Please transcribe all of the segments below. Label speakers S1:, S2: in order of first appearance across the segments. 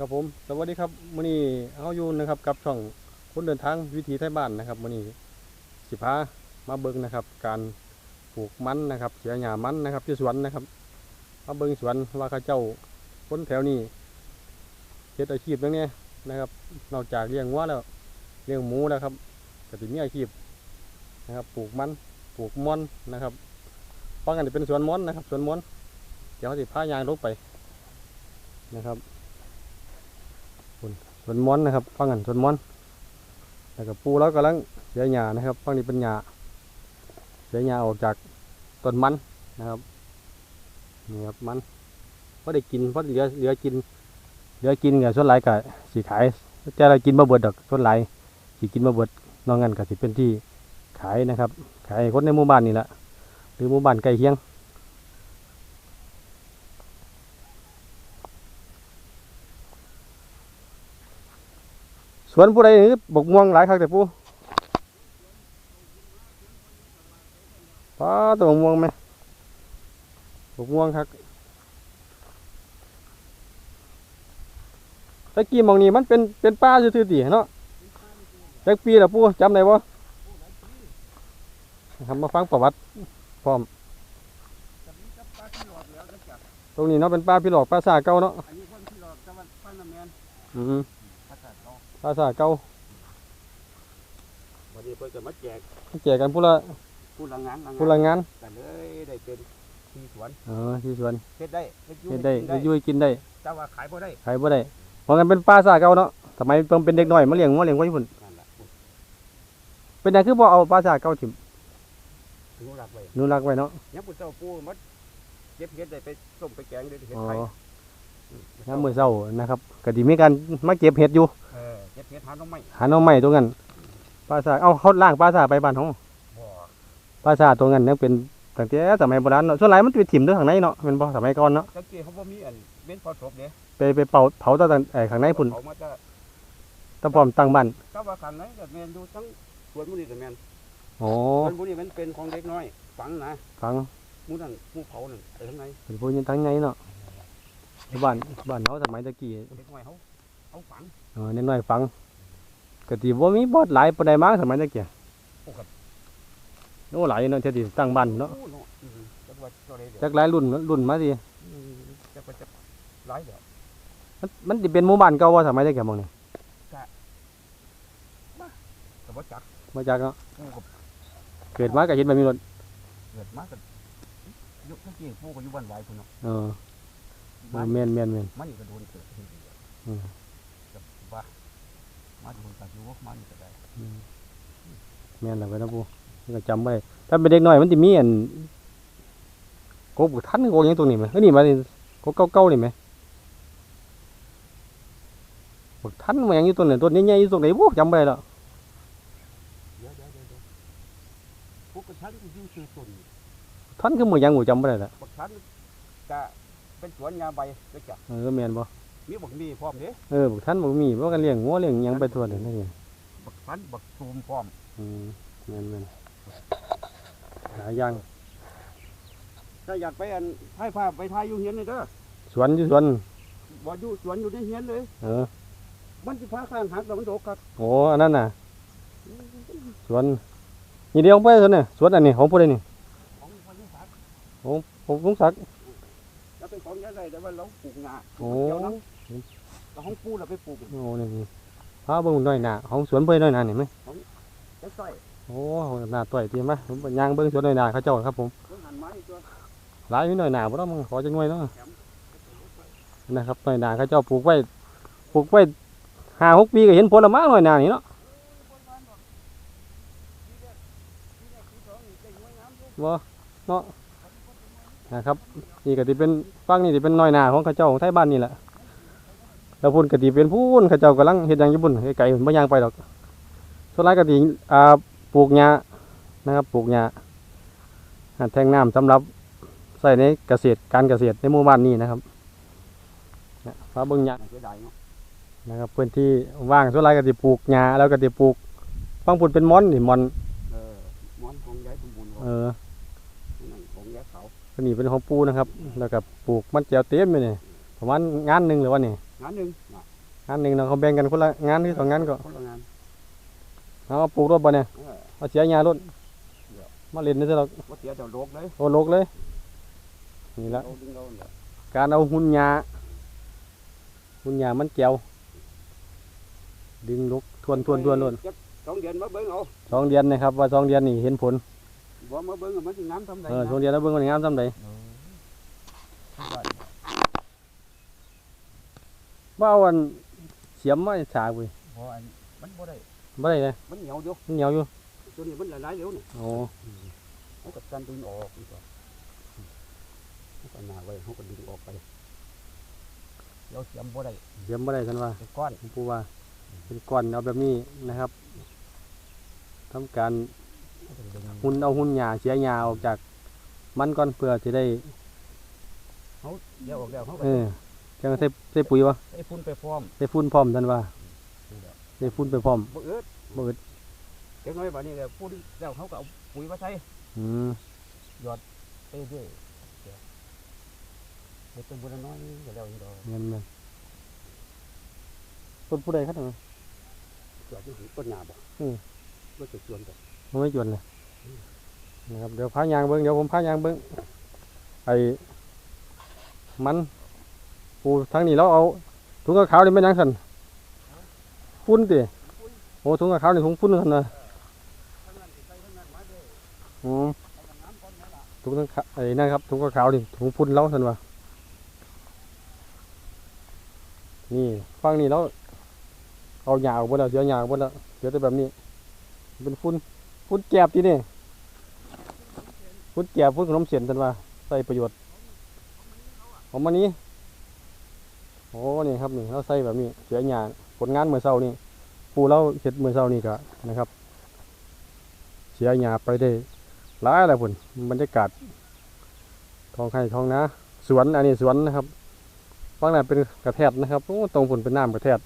S1: ครับผมสวัสดีครับมื้อนี้เฮาอยู่นะครับกับช่องคนเดินทางวิถีไทยบ้านนะครับมื้อนี้สิพามาเบิ่งนะครับ การปลูกมันนะครับ เสียหญ้ามันนะครับที่สวนนะครับมาเบิ่งสวนว่าเขาเจ้าคนแถวนี้เฮ็ดอาชีพตรงนี้นะครับ นอกจากเลี้ยงวัวแล้วเลี้ยงหมูแล้วครับก็สิมีอาชีพนะครับปลูกมันปลูกมอนนะครับฟังกันเป็นสวนมอนนะครับสวนมอนเดี๋ยวสิพายางลงไปนะครับ ส่วนม้อนนะครับฟังกันส่วนม้อนแล้วก็ปูแล้วกำลังเสียหญ้านะครับฟังนี้เป็นหญ้าเสียหญ้าออกจากต้นมันนะครับนี่ครับมันเพอได้กินเพอเหลือเหลือกินเหลือกินกับส่วนไหลายก็สีขายแต่เรากินมาเบิดดอกส่วนไหลสีกินมาเบิดนอกนั้นก็สิเป็นที่ขายนะครับ ขายให้คนในหมู่บ้านนี่แหละหรือหมู่บ้านใกล้เคียง สวนผู้ใดนี่บกม่วงหลายครั้งแต่ผู้ป้าตัวบกม่วงไหมบกม่วงครับตะกี้หมองนี้มันเป็นเป็นป้าซื่อๆติเนาะจักปีละผู้จำได้บ่ทำมาฟังประวัติพร้อม ตรงนี้เนาะเป็นป้าพี่หลอกป้าสาเก่าเนาะ
S2: อันนี้คนที่เราจะม เขา
S1: ป้าสาเก่า
S2: วันนี้เพิ่นก็มาแจก
S1: แจกกันผู้ละ
S2: ผู้ละงานละงาน
S1: ผู้ละงาน
S2: กันเลยได้เป็นที่สวน
S1: เออที่สวน
S2: เฮ็ดได้เฮ็ดอยู่
S1: เฮ็ดได้
S2: กิน
S1: ได้อยุ่ยกินได้
S2: แต่ว่าขายบ่ได้
S1: ขายบ่ได้เพราะงั้นเป็นป้าสาเก่าเนาะสมัยเพิ่นเป็นเด็กน้อยมาเลี้ยงมาเลี้ยงไว้พุ่น
S2: นั่นแหละ
S1: เป็นหยังคือบ่เอาป้าสาเก่าถิ่ม
S2: ถึงรักไว้
S1: อนุรักษ์ไว้เนาะ
S2: ยังผู้เจ้าปู่มัดเก็บเฮ็ดได้ไปต้มไปแกงได้เฮ็ด
S1: อ๋อ
S2: ไข่
S1: ยามมื้อเช้านะครับก็สิมีการมาเก็บเห็ดอยู่
S2: เออเก็บเฮ็ดหาหน่อไม้
S1: หาหน่อไม้ตรงนั้นป้าสาเอาเขาล่างป้าสาไปบ้านเฮา
S2: บ่
S1: ป้าสาตรงนั้นยังเป็นตั้งแต่สมัยโบราณเนาะส่วนหลายมันไปถิ่มเด้อข้างในเนาะแม่นบ่สมัยก่อนเนาะ
S2: ตะกี้เขาบ่มีอันเว้นพอศพเด้
S1: ไปไปเป่าเผาตะไอ้ข้างในพุ่น
S2: เขามาจะ
S1: ตะพร้อมตั้งบ้าน
S2: ถ้าว่าข้างในก็แม่นดูทั้งสวนหมู่นี่ก็แม่น
S1: อ๋อ
S2: สวนหมู่นี่มันเป็นของเด็กน้อยฝังนะ
S1: ฟัง
S2: หมู่นั่นหมู่เผานั่นไอ้ข้างใน
S1: เป็นผู้ยินทั้งในเนาะบ้านบ้านเฮาสมัยตะกี้
S2: เด็กน้อยเขา เอาฝัง
S1: เออน้อยๆฟังก็สิบ่มีบอดหลายปานใดมั้งสมัยตะกี้
S2: โอ้ครับ
S1: โอ้หลายเนาะที่สิตั้งบ้านเนาะ
S2: โอ้เนาะอืมจักว่าเท่าใดเดี๋ยว
S1: จักหลายรุ่นรุ่นมาสิ
S2: อืมจักว่าจักหลายเดี๋ยว
S1: มันมันสิเป็นหมู่บ้านเก่าว่าสมัยตะกี้หมองนี่
S2: แต่ว่าจัก
S1: มาจากเนาะ
S2: ปูกับ
S1: เกิดมาก็เห็นแบบนี้รถ
S2: เกิดมากันยุคเมื่อกี้ปูก็อยู่บ้านไหวพุ่นเนาะ
S1: เออเอ
S2: มั
S1: อนแม่นแม่นแม่น
S2: มันนี่ก็โดนเกิดขึ้นอยู่
S1: อืม
S2: กับ ว่ามาโดนตัดอยู่ว่ามันนี่ก็ได้
S1: อืมแม่นแล้วไปนะปู่นี่ก็จำไว้ถ้าเป็นเด็กน้อยมันสิมีอันกบทันกบหยังตรงนี้ไหมเอ้ยนี่มานี่กบเก่าๆนี่ไหมบักทันมันหยังอยู่ตรงไหนต้นใหญ่ๆอยู่ตรงไหนบ่จำบ่ได้แล้ว
S2: เดี๋ยวเดี๋ยวเดี๋ยวเดี๋ยวพวกกระชันก็อยู่ชื่อต้น
S1: ทันคือหมู่หยังหูจำบ่ได้ละ
S2: บักชันก็เป็นสวนยาใบก็จัก
S1: เออแม่นบ่
S2: มีบักมีพร้อมเด้
S1: เออบักทันบ่มีบ่กันเลี้ยงงัวเลี้ยงหยังไปทั่วเลยนั่นเอง
S2: บักชันบักตูมพร้อม
S1: อืมแม่นแม่นหลายอย่าง
S2: ถ้าอยากไปอันถ่ายภาพไปถ่ายอยู่เฮียนนี่เด้อ
S1: สวนอยู่สวน
S2: บ่อยู่สวนอยู่ในเฮียนเลย
S1: เออ
S2: มันสิพาข้างหักแล้วมันโดกครับ
S1: โอ้อันนั้นน่ะ สวนนี่เดียวของไปสวนเนี่ยสวนอันนี้ของผู้ใดนี่
S2: ของคนที่สัก
S1: ของลุงศักดิ์
S2: แล้วเป็นของยาใดแต่ว่าเราปลูกงา
S1: โอ้
S2: เดี๋ยวนะ เราของปูเราไปปลูก
S1: โอ้นี่พาเบิ่งน่อยหนาของสวนเพิ่นน่อยหน้านี่ไหมโอ้หนาต่อยเตียมาผมยางเบิ่งสวนหน่อยหนาเขาเจ้าครับผม
S2: ห
S1: ลายอยู่หน่อยหนาบ่ต้องขอจังหน่อยเนาะนะครับหน่อยหนาเขาเจ้าปลูกไว้ปลูกไว้ห้าหกปีก็เห็นผลละมั้งหน่อยหนานี่เนาะบ่เนาะนะครับนี่ก็สิเป็นฝั่งนี่สิเป็นหน่อยหนาของเขาเจ้าของไทยบ้านนี่แหละ แล้วพุ่นก็สิเป็นพูนเขาเจ้ากำลังเฮ็ดหยังอยู่พุ่นไกลๆพุ่นบ่ย่างไปดอกส่วนหลายก็สิอ่าปลูกหญ้านะครับปลูกหญ้าหาแทงน้ำสำหรับใส่ในเกษตรการเกษตรในหมู่บ้านนี้นะครับนะฟ้าเบิ่งหญ้า
S2: เสียดายเนาะ
S1: นะครับพื้นที่ว่างส่วนหลายก็สิปลูกหญ้าแล้วก็สิปลูกฟังพุ่นเป็นม่อนนี่ม่อน
S2: เออหมอนของยายสมบูรณ์
S1: เออ
S2: นั่นของยายเขา
S1: อันนี้เป็นของปูนะครับ แล้วก็ปลูกมันแจวเต็มเลยนี่ประมาณงานหนึ่งหรือว่านี่
S2: เงานหนึ่งน่ะ
S1: งานหนึ่งเนาะเขาแบ่งกันคนละงานที่สองงานก็
S2: คนละงาน
S1: เอาปลูกรถบ่เนี่ย
S2: เออ
S1: เอาเสียหญ้ารถมาเล่นนี่ซะหรอก
S2: ว่าเสียเจ้าโลกเลย
S1: โอ้ลกเลย นี่ละ
S2: เอาดึงเอาเนี่ย
S1: การเอาหุ่นหญ้าหุ่นหญ้ามันแก้วดึงลกทวนทวนทวนทวน
S2: จักสองเดือนมาเบิ่งเอา
S1: สองเดือนนะครับ ว่าสองเดือนนี่เห็นผล
S2: บ่มาเบิ่งมันสิงามทำได
S1: เออสองเดือนแล้วเบิ่งว่างามซำใด ว่าเอาอันเสียมมาสากเว้ย
S2: บ่อันมันบ่ได้
S1: บ่ได้เลย
S2: มันเหนียวอยู่
S1: มันเหนียวอยู่
S2: ตัวนี้มันละลายเร็วนี่
S1: โอ้
S2: เขาก็กันดึงออกนี่ก็เขาก็หนาไว้เขาก็ดึงออกไปเดี๋ยวเสียมบ่ได้
S1: เสียมบ่ได้ท่านว่า
S2: เป็นก้อน
S1: หลวงปู่ว่าเป็นก้อนเอาแบบนี้นะครับทำการ
S2: เขาก็ดึง
S1: หุ่นเอาหุ่นหญ้าเสียหญ้าออกจาก มันก่อนเพื่อจะได้
S2: เขาเดี๋ยวออกแล้วเขาก็
S1: เออ จังใส่ใส่ปุ๋ยวะ
S2: ไอ้ฝุ่นไปฟอร์ม
S1: ใส่ฝุ่นพร้อมท่านว่าใส่ฝุ่นไปพร้อม
S2: บ่เอิด
S1: บ่อึด
S2: เดี๋ยวน้อยบัดนี้ก็ฝุ่นแล้วเขาก็เอาปุ๋ยมาใส่
S1: อืม
S2: ไปเรื่อยเดี๋ยวเดี๋ยวเป็นบุญน้อยก็แล้วนี่ดอก
S1: เงินมันต้นผู้ใดครับท่าน
S2: เกิดที่หูต้นหญ้าบ่
S1: อืม
S2: บ่จะชวนกัน
S1: มันไม่จวนเลยนะครับเดี๋ยวพายางเบิ้งเดี๋ยวผมพายางเบิ้งไอ้มัน ปูทั้งนี้เราเอาถุงกระขาวนี่ไม่นยังสันฟุ้นติโอ้ถุงกระขาวนี่ถุงฟุ้นสันนะอืมถุงกระขาไอ้นั่นครับถุงกระขาวนี่ถุงฟุ้นเราสันวะนี่ฟังนี่แล้วเอาหยาออกหมดแล้วเดี๋ยหยาออกหมดแล้วเดี๋ยวจะแบบนี้เป็นฟุ้นฟุ้นแกบที่นี่ฟุ้นแกบฟุ้นขนมเสียนทันว่าใส่ประโยชน์ของมันนี้ อ้นี่ครับนี่เราใส่แบบนี้เสียหยาผลงานเมื่อเช้านี่ปูเราเสร็จเมื่อเช้านี่ก็นะครับ เสียหยาไปได้หลายอะไรพุ่นบรรยากาศท้องไร่ท้องนาสวนอันนี้สวนนะครับฝั่งนั้นเป็นกระแทดนะครับโอ้ตรงพุ่นเป็นน้ำกระแทด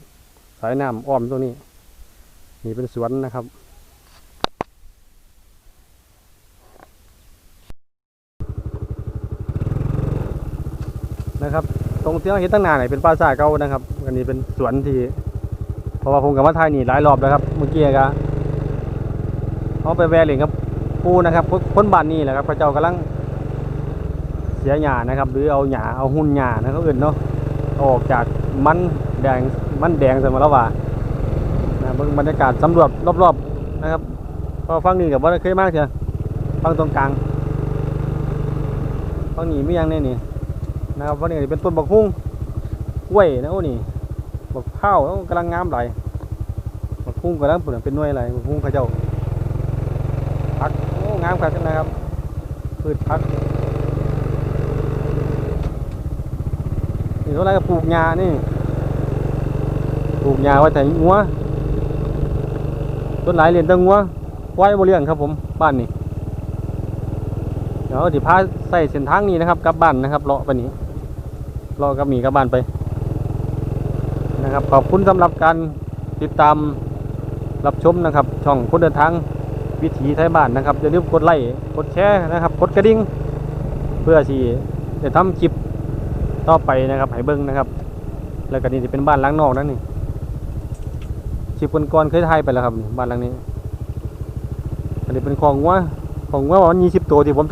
S1: สายน้ำอ้อมตรงนี้ นี่เป็นสวนนะครับนะครับ รงที่เราเห็นตั้งนานเนี่ยเป็นป่าซาเก่านะครับอันนี้เป็นสวนที่เพราะว่าผมกับมาไทยนี่หลายรอบแล้วครับ เมื่อกี้ก็เขาไปแวะเล่นกับปูนะครับคนคนบ้านนี่แหละครับพระเจ้ากำลังเสียหญ้านะครับ หรือเอาหญ้าเอาหุ่นหญ้านะเขาอื่นเนาะออกจากมันแดงมันแดงสมแล้วว่านะบรรยากาศสำรวจรอบๆนะครับพอฟังนี่กับว่าเคยมากเชียวฟังตรงกลางฟังนี่ไม่ยังแน่นี่ นะครับวันนี้เป็นต้นบักฮุ้งกล้วยนะโอ้นี่บักข้าแล้วกำลังงามไหลายบักฮุ้งกำลังเปิดเป็นหน่วยอะไรบักฮุ้งเขาเจ้าพักโอ้งามครับนะครับพืชพักนี่เท่าไรก็ปลูกหญ้านี่ปลูกหญ้าไว้แต่งัวต้นหลเรียนตั้งงัวควายโมเลี้ยงครับผมบ้านนี่เดี๋ยวสิพาใส่เส้นทางนี้นะครับกลับบ้านนะครับเลาะไปนี้ เลากับหมีกับบ้านไปนะครับ ขอบคุณสำหรับการติดตามรับชมนะครับ ช่องคนเดินทางวิถีไทยบ้านนะครับอย่าลืมกดไลค์กดแชร์นะครับกดกระดิ่งเพื่อที่จะทำคลิปต่อไปนะครับให้เบิ้งนะครับ แล้วก็นี่จะเป็นบ้านล้างนอกนั่นนี่คลิปก่อนๆเคยถ่ายไปแล้วครับ บ้านหลังนี้ อันนี้เป็นของวัวของวัวประมาณยี่สิบตัวที่ผมท